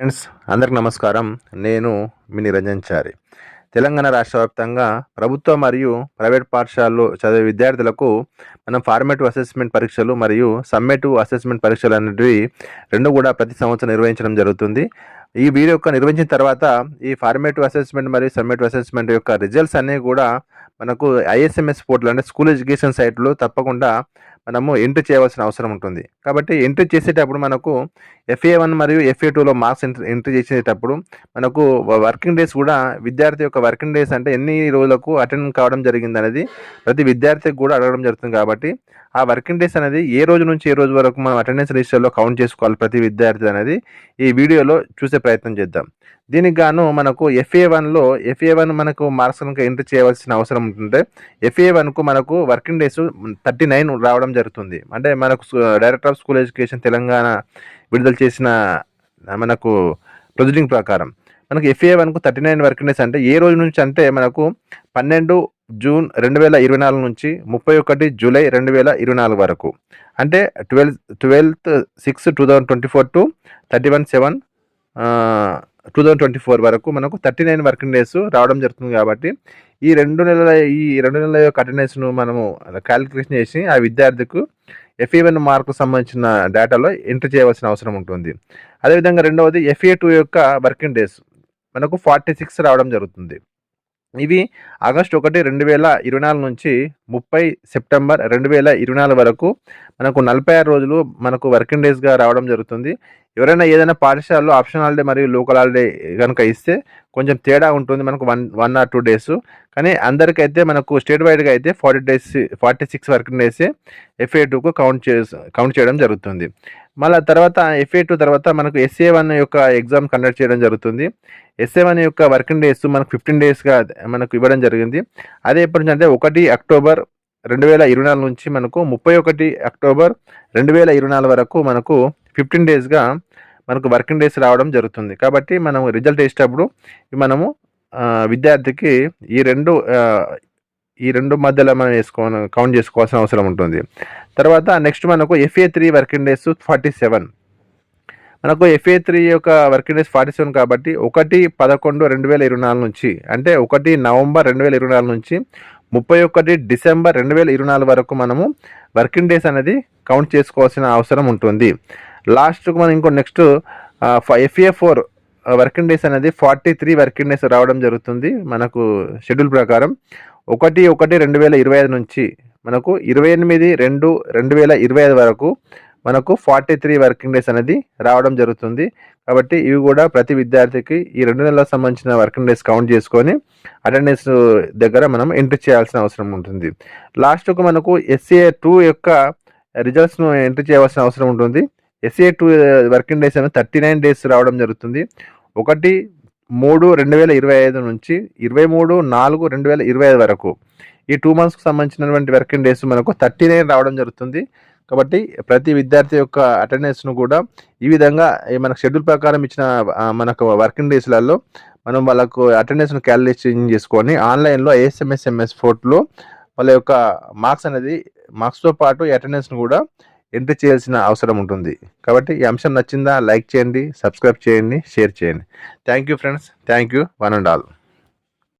Friends అందరికి నమస్కారం. నేను మీ నిరంజన్ చారి. తెలంగాణ రాష్ట్ర వ్యాప్తంగా ప్రభుత్వ మరియు ప్రైవేట్ పాఠశాలలో చదివే విద్యార్థులకు మనం ఫార్మేటివ్ అసెస్మెంట్ పరీక్షలు మరియు సమ్మేటివ్ అసెస్మెంట్ పరీక్షలు అనేటివి రెండు కూడా ప్రతి సంవత్సరం నిర్వహించడం జరుగుతుంది. ఈ వీడియో యొక్క నిర్వహించిన తర్వాత ఈ ఫార్మేటివ్ అసెస్మెంట్ మరియు సమ్మేటివ్ అసెస్మెంట్ యొక్క రిజల్ట్స్ అన్నీ కూడా మనకు ఐఎస్ఎంఎస్ పోర్టల్ అంటే స్కూల్ ఎడ్యుకేషన్ సైట్లో తప్పకుండా మనము ఎంట్రీ చేయవలసిన అవసరం ఉంటుంది. కాబట్టి ఎంట్రీ చేసేటప్పుడు మనకు ఎఫ్ఏ వన్ మరియు ఎఫ్ఏ టూలో మార్క్స్ ఎంట్రీ చేసేటప్పుడు మనకు వర్కింగ్ డేస్ కూడా విద్యార్థి యొక్క వర్కింగ్ డేస్ అంటే ఎన్ని రోజులకు అటెండ్ కావడం జరిగింది అనేది ప్రతి విద్యార్థికి కూడా అడగడం జరుగుతుంది కాబట్టి ఆ వర్కింగ్ డేస్ అనేది ఏ రోజు నుంచి ఏ రోజు వరకు మనం అటెండెన్స్ రిజిస్టర్లో కౌంట్ చేసుకోవాలి ప్రతి విద్యార్థి అనేది ఈ వీడియోలో చూసే ప్రయత్నం చేద్దాం. దీనికి గాను మనకు ఎఫ్ఏ వన్లో ఎఫ్ఏ వన్ మనకు మార్క్స్ కనుక ఎంట్రీ చేయవలసిన అవసరం ఉంటుంది. ఎఫ్ఏ వన్కు మనకు వర్కింగ్ డేస్ థర్టీ నైన్ రావడం జరుగుతుంది. అంటే మనకు director of school education Telangana విడుదల చేసిన మనకు ప్రొసీడింగ్ ప్రకారం. మనకు ఎఫ్ఏ వన్కు థర్టీ నైన్ వర్కింగ్ డేస్ అంటే ఏ రోజు నుంచి అంటే మనకు పన్నెండు జూన్ రెండు వేల ఇరవై నాలుగు నుంచి ముప్పై ఒకటి జూలై రెండు వేల ఇరవై నాలుగు వరకు. అంటే twelve twelfth six two thousand twenty four to thirty one seven two thousand twenty four వరకు మనకు థర్టీ నైన్ వర్కింగ్ డేస్ రావడం జరుగుతుంది కాబట్టి ఈ రెండు నెలల ఈ రెండు నెలల యొక్క అటెండెన్స్ను మనము క్యాలిక్యులేషన్ చేసి ఆ విద్యార్థికి ఎఫ్ఈవన్ మార్కు సంబంధించిన డేటాలో ఎంటర్ చేయవలసిన అవసరం ఉంటుంది. అదేవిధంగా రెండవది ఎఫ్ఏ టూ యొక్క వర్కింగ్ డేస్ మనకు ఫార్టీ సిక్స్ రావడం జరుగుతుంది. ఇవి ఆగస్టు ఒకటి రెండు వేల ఇరవై నాలుగు నుంచి ముప్పై సెప్టెంబర్ రెండు వేల ఇరవై నాలుగు వరకు మనకు నలభై ఆరు రోజులు మనకు వర్కింగ్ డేస్గా రావడం జరుగుతుంది. ఎవరైనా ఏదైనా పాఠశాలలో ఆప్షన్ హాలిడే మరియు లోకల్ హాలిడే కనుక ఇస్తే కొంచెం తేడా ఉంటుంది మనకు one one or two days కానీ అందరికైతే మనకు స్టేట్ వైడ్గా అయితే forty days forty six working days FA టూకు count చే కౌంట్ చేయడం జరుగుతుంది. మళ్ళీ తర్వాత ఎఫ్ఏ టూ తర్వాత మనకు ఎస్ఏ వన్ యొక్క ఎగ్జామ్ కండక్ట్ చేయడం జరుగుతుంది. ఎస్ఏ వన్ యొక్క వర్కింగ్ డేస్ మనకు ఫిఫ్టీన్ డేస్గా మనకు ఇవ్వడం జరిగింది. అదే ఎప్పటి నుంచి అంటే ఒకటి అక్టోబర్ రెండు వేల ఇరవై నాలుగు నుంచి మనకు ముప్పై ఒకటి అక్టోబర్ రెండు వేల ఇరవై నాలుగు వరకు మనకు ఫిఫ్టీన్ డేస్గా మనకు వర్కింగ్ డేస్ రావడం జరుగుతుంది. కాబట్టి మనం రిజల్ట్ వేసేటప్పుడు మనము విద్యార్థికి ఈ రెండు ఈ రెండు మధ్యలో మనం వేసుకో కౌంట్ చేసుకోవాల్సిన అవసరం ఉంటుంది. తర్వాత నెక్స్ట్ మనకు FA three working days forty seven మనకు ఎఫ్ఏ త్రీ యొక్క వర్కింగ్ డేస్ ఫార్టీ సెవెన్ కాబట్టి ఒకటి పదకొండు రెండు వేల ఇరవై నాలుగు నుంచి అంటే ఒకటి నవంబర్ రెండు వేల ఇరవై నాలుగు నుంచి ముప్పై ఒకటి డిసెంబర్ రెండు వేల ఇరవై నాలుగు వరకు మనము వర్కింగ్ డేస్ అనేది కౌంట్ చేసుకోవాల్సిన అవసరం ఉంటుంది. లాస్ట్కు మనం ఇంకో next FA four working days అనేది ఫార్టీ త్రీ వర్కింగ్ డేస్ రావడం జరుగుతుంది మనకు షెడ్యూల్ ప్రకారం. ఒకటి ఒకటి రెండు వేల ఇరవై ఐదు నుంచి మనకు ఇరవై ఎనిమిది రెండు రెండు వేల ఇరవై ఐదు వరకు మనకు ఫార్టీ త్రీ వర్కింగ్ డేస్ అనేది రావడం జరుగుతుంది. కాబట్టి ఇవి కూడా ప్రతి విద్యార్థికి ఈ రెండు నెలలకు సంబంధించిన వర్కింగ్ డేస్ కౌంట్ చేసుకొని అటెండెన్స్ దగ్గర మనం ఎంట్రీ చేయాల్సిన అవసరం ఉంటుంది. లాస్ట్కు మనకు ఎస్ఏ టూ యొక్క రిజల్ట్స్ను ఎంట్రీ చేయవలసిన అవసరం ఉంటుంది. ఎస్ఏ టూ వర్కింగ్ డేస్ అనేది థర్టీ నైన్ డేస్ రావడం జరుగుతుంది. ఒకటి మూడు రెండు వేల ఇరవై ఐదు నుంచి ఇరవై మూడు నాలుగు రెండు వేల ఇరవై ఐదు వరకు. ఈ టూ మంత్స్కి సంబంధించినటువంటి వర్కింగ్ డేస్ మనకు థర్టీ నైన్ రావడం జరుగుతుంది. కాబట్టి ప్రతి విద్యార్థి యొక్క అటెండెన్స్ను కూడా ఈ విధంగా మనకు షెడ్యూల్ ప్రకారం ఇచ్చిన మనకు వర్కింగ్ డేస్లలో మనం వాళ్ళకు అటెండెన్స్ను క్యాలిక్యులేషన్ చేసుకొని ఆన్లైన్లో ఏఎస్ఎంఎస్ఎంఎస్ ఫోర్ట్లో వాళ్ళ యొక్క మార్క్స్ అనేది మార్క్స్తో పాటు అటెండెన్స్ను కూడా ఎంట్రీ చేయాల్సిన అవసరం ఉంటుంది. కాబట్టి ఈ అంశం నచ్చిందా లైక్ చేయండి సబ్స్క్రైబ్ చేయండి షేర్ చేయండి. Thank you friends thank you one and all